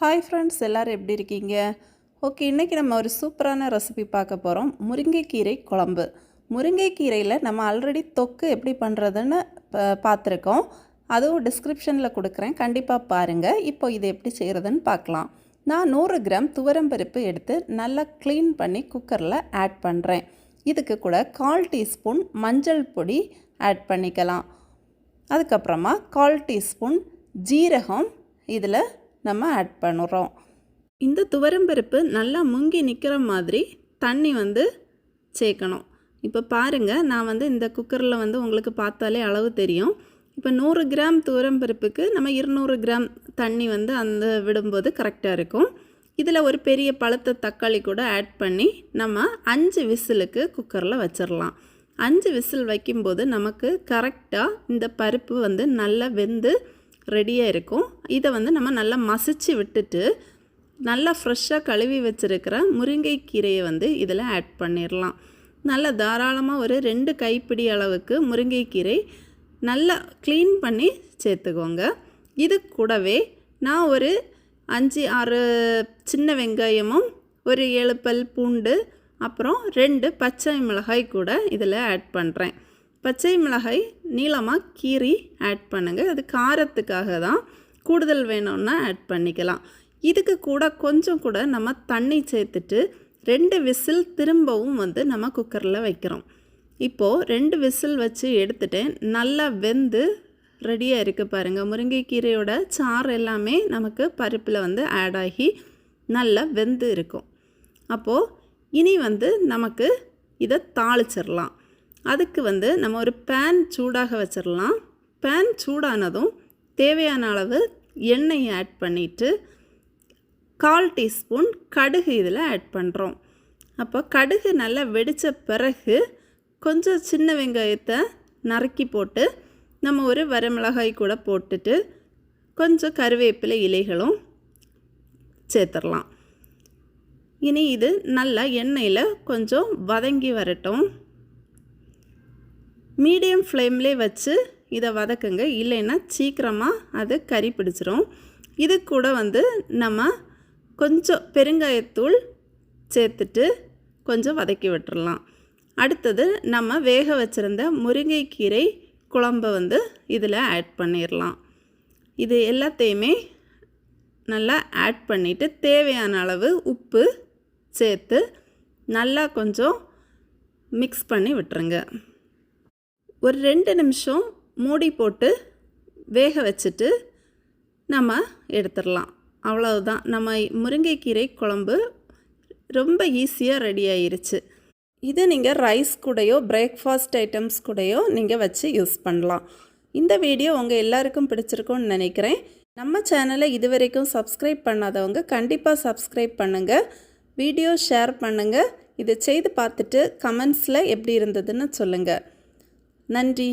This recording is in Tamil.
ஹாய் ஃப்ரெண்ட்ஸ் எல்லோரும் எப்படி இருக்கீங்க? ஓகே இன்றைக்கி நம்ம ஒரு சூப்பரான ரெசிபி பார்க்க போகிறோம் முருங்கைக்கீரை குழம்பு. முருங்கைக்கீரையில் நம்ம ஆல்ரெடி தொக்கு எப்படி பண்ணுறதுன்னு ப- பார்த்துருக்கோம். அதுவும் டிஸ்கிரிப்ஷனில் கொடுக்குறேன். கண்டிப்பாக பாருங்கள் இப்போ இது எப்படி செய்கிறதுன்னு பார்க்கலாம். நான் நூறு கிராம் துவரம்பருப்பு எடுத்து நல்லா க்ளீன் பண்ணி குக்கரில் ஆட் பண்ணுறேன் இதுக்கு கூட கால் டீஸ்பூன் மஞ்சள் பொடி ஆட் பண்ணிக்கலாம். அதுக்கப்புறமா கால் டீஸ்பூன் ஜீரகம் இதில் நம்ம ஆட் பண்ணுறோம். இந்த துவரம்பருப்பு நல்லா முங்கி நிற்கிற மாதிரி தண்ணி வந்து சேர்க்கணும். இப்போ பாருங்கள் நான் வந்து இந்த குக்கரில் வந்து உங்களுக்கு பார்த்தாலே அளவு தெரியும். இப்போ நூறு கிராம் துவரம்பருப்புக்கு நம்ம இருநூறு கிராம் தண்ணி வந்து அந்த விடும்போது கரெக்டாக இருக்கும். இதில் ஒரு பெரிய பழுத்த தக்காளி கூட ஆட் பண்ணி நம்ம அஞ்சு விசிலுக்கு குக்கரில் வச்சிடலாம். அஞ்சு விசில் வைக்கும்போது நமக்கு கரெக்டாக இந்த பருப்பு வந்து நல்லா வெந்து ரெடியாக இருக்கும். இதை வந்து நம்ம நல்லா மசிச்சு விட்டுட்டு நல்லா ஃப்ரெஷ்ஷாக கழுவி வச்சுருக்கிற முருங்கைக்கீரையை வந்து இதில் ஆட் பண்ணிடலாம் நல்லா தாராளமாக ஒரு ரெண்டு கைப்பிடி அளவுக்கு முருங்கைக்கீரை நல்லா க்ளீன் பண்ணி சேர்த்துக்கோங்க. இது கூடவே நான் ஒரு அஞ்சு ஆறு சின்ன வெங்காயமும் ஒரு ஏழு பல் பூண்டு அப்புறம் ரெண்டு பச்சை மிளகாய் கூட இதில் ஆட் பண்ணுறேன் பச்சை மிளகாய் நீளமாக கீறி ஆட் பண்ணுங்கள் அது காரத்துக்காக தான். கூடுதல் வேணும்னா ஆட் பண்ணிக்கலாம். இதுக்கு கூட கொஞ்சம் கூட நம்ம தண்ணி சேர்த்துட்டு ரெண்டு விசில் திரும்பவும் வந்து நம்ம குக்கரில் வைக்கிறோம். இப்போது ரெண்டு விசில் வச்சு எடுத்துட்டேன். நல்லா வெந்து ரெடியாக இருக்குது பாருங்கள் முருங்கைக்கீரையோட சாறு எல்லாமே நமக்கு பருப்பில் வந்து ஆட் ஆகி நல்லா வெந்து இருக்கும். அப்போது இனி வந்து நமக்கு இதை தாளிச்சிடலாம். அதுக்கு வந்து நம்ம ஒரு பேன் சூடாக வச்சிடலாம் பேன் சூடானதும் தேவையான அளவு எண்ணெயை ஆட் பண்ணிவிட்டு கால் டீஸ்பூன் கடுகு இதில் ஆட் பண்ணுறோம் அப்போ கடுகு நல்லா வெடித்த பிறகு கொஞ்சம் சின்ன வெங்காயத்தை நறுக்கி போட்டு நம்ம ஒரு வரமிளகாய் கூட போட்டுட்டு கொஞ்சம் கருவேப்பிலை இலைகளும் சேர்த்துடலாம் இனி இது நல்லா எண்ணெயில் கொஞ்சம் வதங்கி வரட்டும். மீடியம் ஃப்ளேம்லே வச்சு இதை வதக்குங்க. இல்லைன்னா சீக்கிரமாக அது கறி பிடிச்சிரும். இது கூட வந்து நம்ம கொஞ்சம் பெருங்காயத்தூள் சேர்த்துட்டு கொஞ்சம் வதக்கி விட்டுறலாம். அடுத்தது நம்ம வேக வச்சுருந்த முருங்கைக்கீரை குழம்பை வந்து இதில் ஆட் பண்ணிடலாம் இது எல்லாத்தையுமே நல்லா ஆட் பண்ணிவிட்டு தேவையான அளவு உப்பு சேர்த்து நல்லா கொஞ்சம் மிக்ஸ் பண்ணி விட்டுருங்க. ஒரு ரெண்டு நிமிஷம் மூடி போட்டு வேக வச்சுட்டு நம்ம எடுத்துடலாம். அவ்வளவுதான். நம்ம முருங்கைக்கீரை குழம்பு ரொம்ப ஈஸியாக ரெடி ஆயிருச்சு. இது நீங்கள் ரைஸ் கூடயோ பிரேக்ஃபாஸ்ட் ஐட்டம்ஸ் கூடயோ நீங்கள் வச்சு யூஸ் பண்ணலாம். இந்த வீடியோ உங்கள் எல்லாருக்கும் பிடிச்சிருக்கும்னு நினைக்கிறேன். நம்ம சேனலை இதுவரைக்கும் சப்ஸ்கிரைப் பண்ணாதவங்க கண்டிப்பாக சப்ஸ்கிரைப் பண்ணுங்கள் வீடியோ ஷேர் பண்ணுங்கள் இதை செய்து பார்த்துட்டு கமெண்ட்ஸில் எப்படி இருந்ததுன்னு சொல்லுங்கள் நன்றி